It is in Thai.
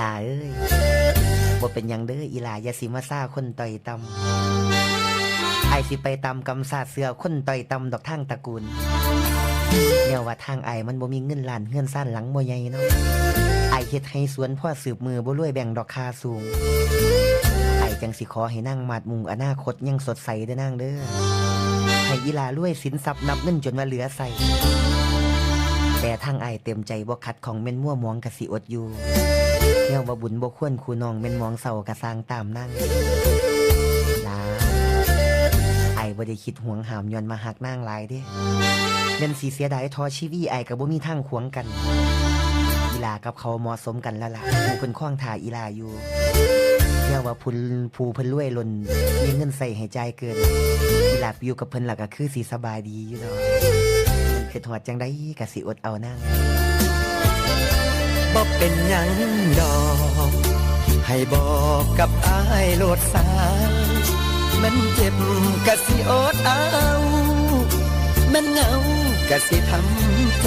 ลาเอ้ยบ่เป็นยังเด้ออีลาอย่าสิมาซ่าคนต่อยตำไอสิไปตำกำซาเสือคนต่อยตำดอกทางตระกูลเนี่ยว่าทางไอมันบ่มีเงินล้านเงินซ่านหลังบ่ใหญ่เนาะไอเฮ็ดให้สวนพ่อสืบมือบ่รวยแบ่งดอกคาสูง ไอจังสิขอให้นั่งมาดมุงอนาคตยังสดใสเด้อนางเด้อให้อีลารวยสินทรัพย์นับเงินจนว่าเหลือใส่แต่ทางไอเต็มใจบ่ขัดของเม่นมั่วมองกะสิอดอยู่ แนวบ่บุญบ่ควรคูน้องเม่นมองเศร้ากระสร้างตามนั่งลาไอายบ่ได้คิดห่วงหามย้อนมาหักนางหลายเด้แม่นสิเสียดายทอชีวีไอายก็บ่มีทางขวงกัน อีลากับเขาเหมาะสมกันแล้วล่ะผู้เพิ่นคว้างถ่าอีลาอยู่แนวว่าพุ่นผู้เพิ่นรวยล้นมีเงินใส่ให้จ่ายเกินอีลาอยู่กับเพิ่นล่ะก็คือสิสบายดีอยู่ดอกคือถอดจังได้กะสิอดเอานั่ง บ่เป็นหยังดอก ให้บอกกับอายโลดสายมันเจ็บกะสิอดเอา มันเหงากะสิทำใจ